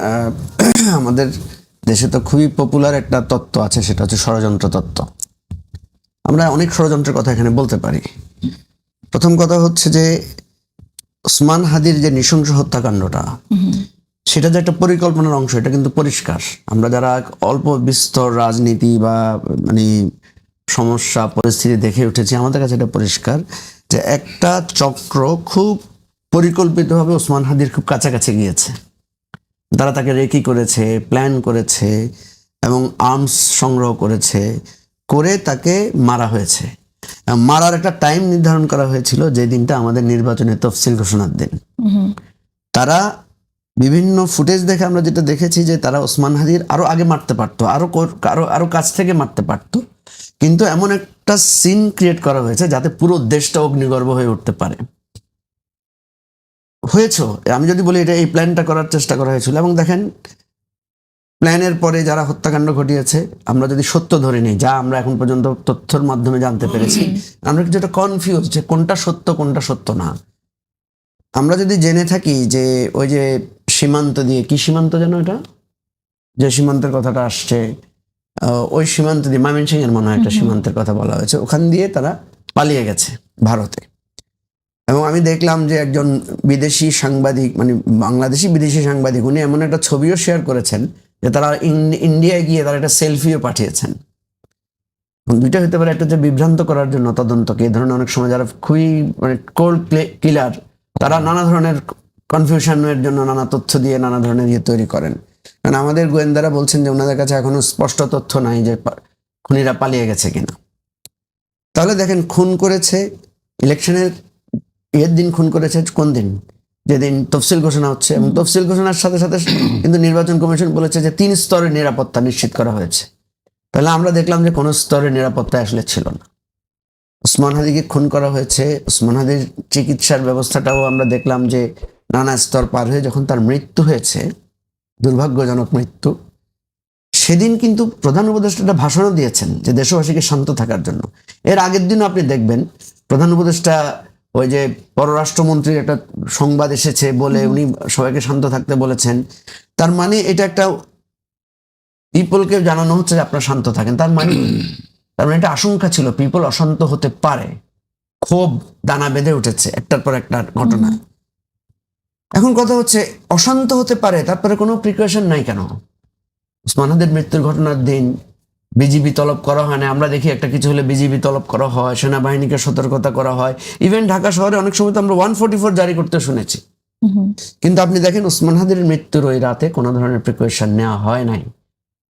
আমাদের দেশে তো খুবই পপুলার একটা তত্ত্ব আছে, সেটা হচ্ছে ষড়যন্ত্র তত্ত্ব। আমরা অনেক ষড়যন্ত্রের কথা এখানে বলতে পারি। প্রথম কথা হচ্ছে যে, ওসমান হাদির যে নৃশংস হত্যাকাণ্ডটা, সেটা যে একটা পরিকল্পনার অংশ, এটা কিন্তু পরিষ্কার। আমরা যারা অল্প বিস্তর রাজনীতি বা মানে সমস্যা, পরিস্থিতি দেখে উঠেছি, আমাদের কাছে এটা পরিষ্কার যে একটা চক্র খুব পরিকল্পিতভাবে ওসমান হাদির খুব কাছাকাছি গিয়েছে। তারা তাকে রেকি করেছে প্ল্যান করেছে এবং আর্মস সংগ্রহ করেছে করে তাকে মারা হয়েছে। মারার একটা টাইম নির্ধারণ করা হয়েছিল যে দিনটা আমাদের নির্বাচনের তফসিল ঘোষণার দিন। তারা বিভিন্ন ফুটেজ দেখে আমরা যেটা দেখেছি যে তারা ওসমান হাদির আরও আগে মারতে পারতো আরও কো- আরও আরও কাছ থেকে মারতে পারতো। কিন্তু এমন একটা সিন ক্রিয়েট করা হয়েছে যাতে পুরো দেশটা অগ্নিগর্ভ হয়ে উঠতে পারে। হয়েছে। আমি যদি বলি এটা এই প্ল্যানটা করার চেষ্টা করা হয়েছিল। এবং দেখেন প্ল্যানের পরে যারা হত্যাকাণ্ড ঘটিয়েছে আমরা যদি সত্য ধরে নিই যা আমরা এখন পর্যন্ত তথ্যের মাধ্যমে জানতে পেরেছি আমরা কিছু কিছুটা কনফিউজ যে কোনটা সত্য কোনটা সত্য না। আমরা যদি জেনে থাকি যে ওই যে সীমান্ত দিয়ে কি সীমান্ত যেন এটা? যে সীমান্তের কথাটা আসছে ওই সীমান্ত দিয়ে ময়মনসিং এর মনে হয় একটা সীমান্তের কথা বলা হয়েছে। ওখান দিয়ে তারা পালিয়ে গেছে ভারতে। এবং আমি দেখলাম যে একজন বিদেশি সাংবাদিক মানে বাংলাদেশি বিদেশি সাংবাদিক, উনি এমন একটা ছবিও শেয়ার করেছেন যে তারা ইন- ইন্ডিয়ায় গিয়ে তারা একটা সেলফিও পাঠিয়েছেন। দুইটা হতে পারে একটা হচ্ছে বিভ্রান্ত করার জন্য তদন্তকে। এই ধরনের অনেক সময় যারা খুবই মানে কোল্ড কিলার তারা নানা ধরনের কনফিউশনের জন্য নানা তথ্য দিয়ে, নানা ধরনের ইয়ে তৈরি করেন। কারণ আমাদের গোয়েন্দারা বলছেন যে ওনাদের কাছে এখনও স্পষ্ট তথ্য নাই যে খুনিরা পালিয়ে গেছে কিনা। তাহলে দেখেন, খুন করেছে ইলেকশনের এর দিন খুন করেছে কোন দিন? যেদিন তফসিল ঘোষণা হচ্ছে এবং তফসিল ঘোষণার সাথে সাথে কিন্তু নির্বাচন কমিশন বলেছে যে তিন স্তরের নিরাপত্তা নিশ্চিত করা হয়েছে। তাহলে আমরা দেখলাম যে কোনো স্তরের নিরাপত্তা আসলে ছিল না। ওসমান হাদিকে খুন করা হয়েছে ওসমান হাদির চিকিৎসার ব্যবস্থাটাও আমরা দেখলাম যে নানা স্তর পার হয়ে যখন তার মৃত্যু হয়েছে দুর্ভাগ্যজনক মৃত্যু সেদিন কিন্তু প্রধান উপদেষ্টা একটা ভাষণও দিয়েছেন যে দেশবাসীকে শান্ত থাকার জন্য। এর আগের দিনও আপনি দেখবেন প্রধান উপদেষ্টা ওই যে পররাষ্ট্রমন্ত্রীর একটা সংবাদ এসেছে বলে উনি সবাইকে শান্ত থাকতে বলেছেন। তার মানে এটা একটা পিপলকে জানানো হচ্ছে যে আপনারা শান্ত থাকেন। তার মানে তার মানে একটা আশঙ্কা ছিল পিপল অশান্ত হতে পারে। ক্ষোভ দানা বেঁধে উঠেছে একটার পর একটা ঘটনা। এখন কথা হচ্ছে অশান্ত হতে পারে তারপরে কোনো প্রিকশন নাই কেন? ওসমানাদের মৃত্যুর ঘটনার দিন বিজিবি তলব করা হয় না। আমরা দেখি একটা কিছু হলে বিজিবি তলব করা হয় সেনাবাহিনীকে সতর্কতা করা হয়। ইভেন ঢাকা শহরে অনেক সময় তো আমরা ওয়ান ফোর্টি ফোর জারি করতে শুনেছি। কিন্তু আপনি দেখেন ওসমান হাদির মৃত্যুর ওই রাতে কোনো ধরনের প্রিকশন নেওয়া হয় নাই।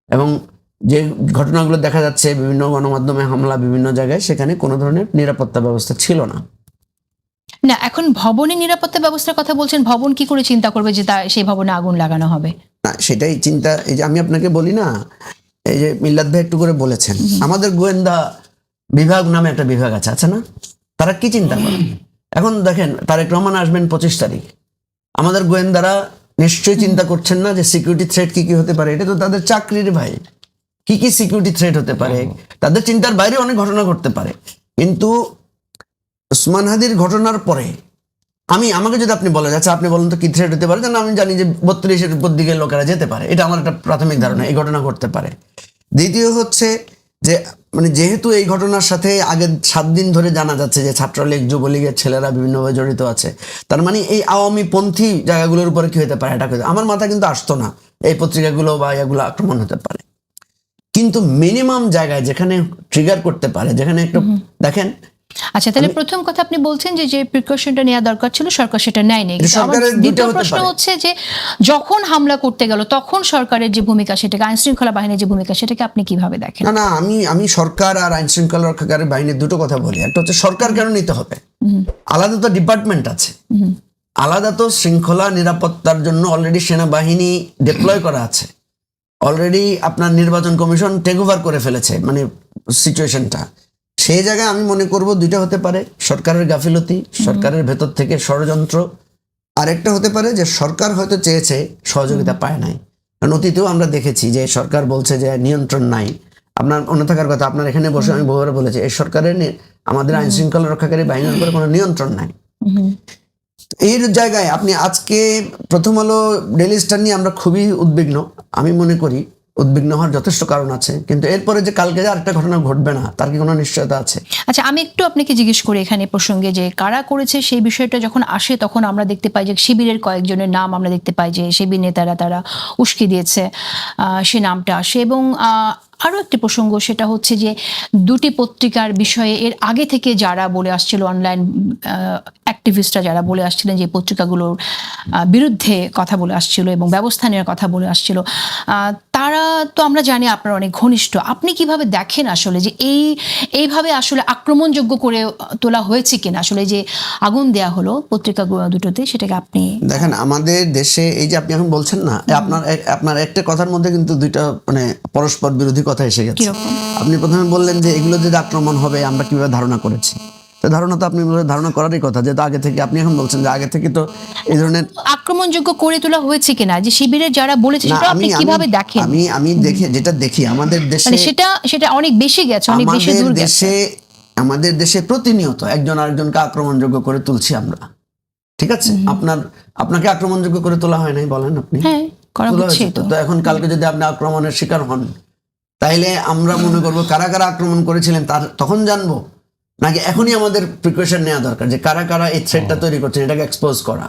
এবং যে ঘটনাগুলো দেখা যাচ্ছে বিভিন্ন গণমাধ্যমে হামলা বিভিন্ন জায়গায় সেখানে কোনো ধরনের নিরাপত্তা ব্যবস্থা ছিল না। না এখন ভবনে নিরাপত্তা ব্যবস্থার কথা বলছেন ভবন কি করে চিন্তা করবে যে সেই ভবনে আগুন লাগানো হবে? না সেটাই চিন্তা এই যে আমি আপনাকে বলি না এই যে মিল্লাদ ভাই একটু করে বলেছেন আমাদের গোয়েন্দা বিভাগ নামে একটা বিভাগ আছে আছে না? তারা কি চিন্তা করে? এখন দেখেন তারেক রহমান আসবেন পঁচিশ তারিখ। আমাদের গোয়েন্দারা নিশ্চয়ই চিন্তা করছেন না যে সিকিউরিটি থ্রেট কি কি হতে পারে। এটা তো তাদের চাকরির ভাই। কি কি সিকিউরিটি থ্রেট হতে পারে? তাদের চিন্তার বাইরে অনেক ঘটনা ঘটতে পারে। কিন্তু ওসমান হাদির ঘটনার পরে আমি আমাকে যদি আপনি বলেন আচ্ছা আপনি বলেন তো কি থ্রেট হতে পারে? আমি জানি যে বত্রিশের উপর দিকে লোকেরা যেতে পারে। এটা আমার একটা প্রাথমিক ধারণা এই ঘটনা ঘটতে পারে। দ্বিতীয় হচ্ছে যে মানে যেহেতু এই ঘটনার সাথে আগে সাত দিন ধরে জানা যাচ্ছে যে ছাত্রলীগ যুবলীগের ছেলেরা বিভিন্নভাবে জড়িত আছে তার মানে এই আওয়ামী পন্থী জায়গাগুলোর উপরে কি হতে পারে? এটা আমার মাথা কিন্তু আসতো না এই পত্রিকাগুলো বা এগুলো আক্রমণ হতে পারে। কিন্তু মিনিমাম জায়গায় যেখানে ট্রিগার করতে পারে যেখানে একটু দেখেন আচ্ছা তাহলে প্রথম কথা আপনি বলছেন যে যে প্রিকশনটা নেওয়া দরকার ছিল সরকার সেটা নেয়নি। দ্বিতীয় প্রশ্ন হচ্ছে যে যখন হামলা করতে গেল তখন সরকারের যে ভূমিকা সেটাকে আইন শৃঙ্খলা বাহিনীর যে ভূমিকা সেটাকে আপনি কীভাবে দেখেন? না না আমি আমি সরকার আর আইন শৃঙ্খলা রক্ষাকারী বাহিনীর দুটো কথা বলি। একটা হচ্ছে সরকার কেন নিতে হবে? আলাদা তো ডিপার্টমেন্ট আছে। আলাদা তো শৃঙ্খলা নিরাপত্তার জন্য অলরেডি সেনাবাহিনী ডিপ্লয় করা আছে। অলরেডি আপনার নির্বাচন কমিশন টেক ওভার করে ফেলেছে মানে সিচুয়েশনটা সেই জায়গায় আমি মনে করব দুইটা হতে পারে সরকারের গাফিলতি সরকারের ভেতর থেকে ষড়যন্ত্র। আরেকটা হতে পারে যে সরকার হয়তো চেয়েছে সহযোগিতা পায় নাই। কারণ অতীতেও আমরা দেখেছি যে সরকার বলছে যে নিয়ন্ত্রণ নাই। আপনার অন্য থাকার কথা আপনার এখানে বসে আমি বহুবার বলেছি এই সরকারের আমাদের আইন শৃঙ্খলা রক্ষাকারী বাহিনীর উপরে কোনো নিয়ন্ত্রণ নাই। এর জায়গায় আপনি আজকে প্রথম আলো ডেলি স্টার নিয়ে আমরা খুবই উদ্বিগ্ন। আমি মনে করি উদ্বিগ্ন হওয়ার যথেষ্ট কারণ আছে। কিন্তু এরপরে যে কালকে যে আরেকটা ঘটনা ঘটবে না, তার কি কোনো নিশ্চয়তা আছে? আচ্ছা আমি একটু আপনাকে জিজ্ঞেস করি এখানে প্রসঙ্গে যে কারা করেছে সেই বিষয়টা যখন আসে তখন আমরা দেখতে পাই যে শিবিরের কয়েকজনের নাম আমরা দেখতে পাই যে শিবির নেতারা তারা উস্কে দিয়েছে সে নামটা আসে। এবং আরও একটি প্রসঙ্গ সেটা হচ্ছে যে দুটি পত্রিকার বিষয়ে এর আগে থেকে যারা বলে আসছিল অনলাইন অ্যাক্টিভিস্টরা যারা বলে আসছিলেন যে পত্রিকাগুলোর বিরুদ্ধে কথা বলে আসছিল এবং ব্যবস্থা নেওয়ার কথা বলে আসছিল তারা তো আমরা জানি আপনার অনেক ঘনিষ্ঠ। আপনি কীভাবে দেখেন আসলে যে এই এইভাবে আসলে আক্রমণযোগ্য করে তোলা হয়েছে কিনা? আসলে যে আগুন দেয়া হলো পত্রিকা দুটোতে সেটাকে আপনি দেখেন আমাদের দেশে এই যে আপনি এখন বলছেন না আপনার আপনার একটা কথার মধ্যে কিন্তু দুইটা মানে পরস্পর বিরোধী কথা এসে গেছে? আপনি প্রথমে বললেন যে এগুলো যদি আক্রমণ হবে আমরা কীভাবে ধারণা করেছি? ধারণা তো আপনি ধারণা করারই কথা যেহেতু আগে থেকে আপনি এখন বলছেন যে আগে থেকে তো এই ধরনের আক্রমণযোগ্য করে তোলা হয়েছে কিনা যে শিবিরের যারা বলেছে সেটা আপনি কীভাবে দেখেন? আমি আমি দেখে যেটা দেখি আমাদের দেশে মানে সেটা সেটা অনেক বেশি গেছে অনেক বেশি দূর গেছে। দেশে আমাদের দেশে প্রতিনিয়ত একজন আরেকজনকে আক্রমণযোগ্য করে তুলছি আমরা। ঠিক আছে? আপনার আপনাকে আক্রমণযোগ্য করে তোলা হয় নাই বলেন আপনি। হ্যাঁ। তো এখন কালকে যদি আপনি আক্রমণের শিকার হন তাইলে আমরা মনে করব কারা কারা আক্রমণ করেছিলেন তার তখন জানব। নাকি এখনই আমাদের প্রিকশন নেওয়া দরকার যে কারা কারা এই থ্রেডটা তৈরি করছেন এটাকে এক্সপোজ করা।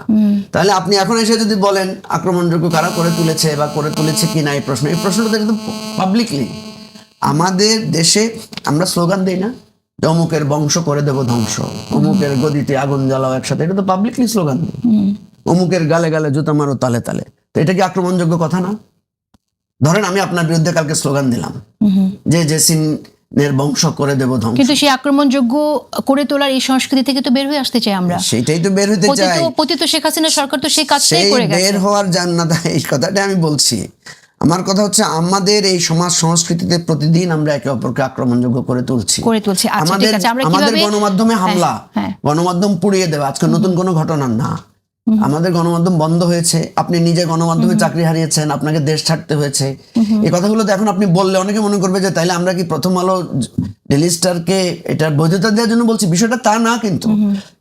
তাহলে আপনি এখন এসে যদি বলেন আক্রমণযোগ্য কারা করে তুলেছে বা করে তুলেছে কি না এই প্রশ্ন? এই প্রশ্নটা একদম পাবলিকলি আমাদের দেশে আমরা স্লোগান দিই না অমুকের বংশ করে দেব ধ্বংস। অমুকের গদিতে আগুন জ্বালাও একসাথে। এটা তো পাবলিকলি স্লোগান দিই অমুকের গালে গালে জুতা মারো তালে তালে। তো এটা কি আক্রমণযোগ্য কথা না? ধরেন আমি আপনার বিরুদ্ধে কালকে স্লোগান দিলাম। যে জেসিনের বংশ করে দেব ধ্বংস। কিন্তু সেই আক্রমণযোগ্য করে তোলার এই সংস্কৃতি থেকে তো বের হয়ে আসতে চাই আমরা। সেইটাই তো বের হতে চাই। পতিত শেখ হাসিনা সরকার তো সেই কাজটাই করে গেছে। বের হওয়ার জান্নাত এই কথাটা আমি বলছি। আমার কথা হচ্ছে আমাদের এই সমাজ সংস্কৃতিতে প্রতিদিন আমরা একে অপরকে আক্রমণযোগ্য করে তুলছি। করে তুলছি। আচ্ছা আমাদের আমাদের গণমাধ্যমে হামলা। হ্যাঁ। গণমাধ্যম পুড়িয়ে দেবে আজকে নতুন কোনো ঘটনা না। আমাদের গণমাধ্যম বন্ধ হয়েছে আপনি নিজে গণমাধ্যমে চাকরি হারিয়েছেন আপনাকে দেশ ছাড়তে হয়েছে। এই কথাগুলো তো এখন আপনি বললে অনেকে মনে করবে যে তাইলে আমরা কি প্রথম আলো ডেলি স্টারকে এটা বৈধতা দেওয়ার জন্য বলছি? বিষয়টা তা না কিন্তু।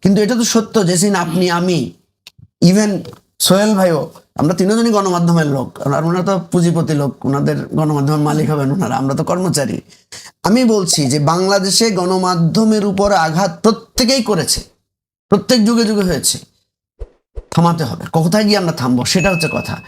কিন্তু এটা তো সত্য যে সিন আপনি আমি ইভেন সোহেল ভাইও আমরা তিনজনই গণমাধ্যমের লোক। আর ওনারা তো পুঁজিপতি লোক ওনাদের গণমাধ্যমের মালিক হবেন ওনারা আমরা তো কর্মচারী। আমি বলছি যে বাংলাদেশে গণমাধ্যমের উপর আঘাত প্রত্যেকেই করেছে। প্রত্যেক যুগে যুগে হয়েছে। থামাতে হবে। কোথায় গিয়ে আমরা থামবো? সেটা হচ্ছে কথা।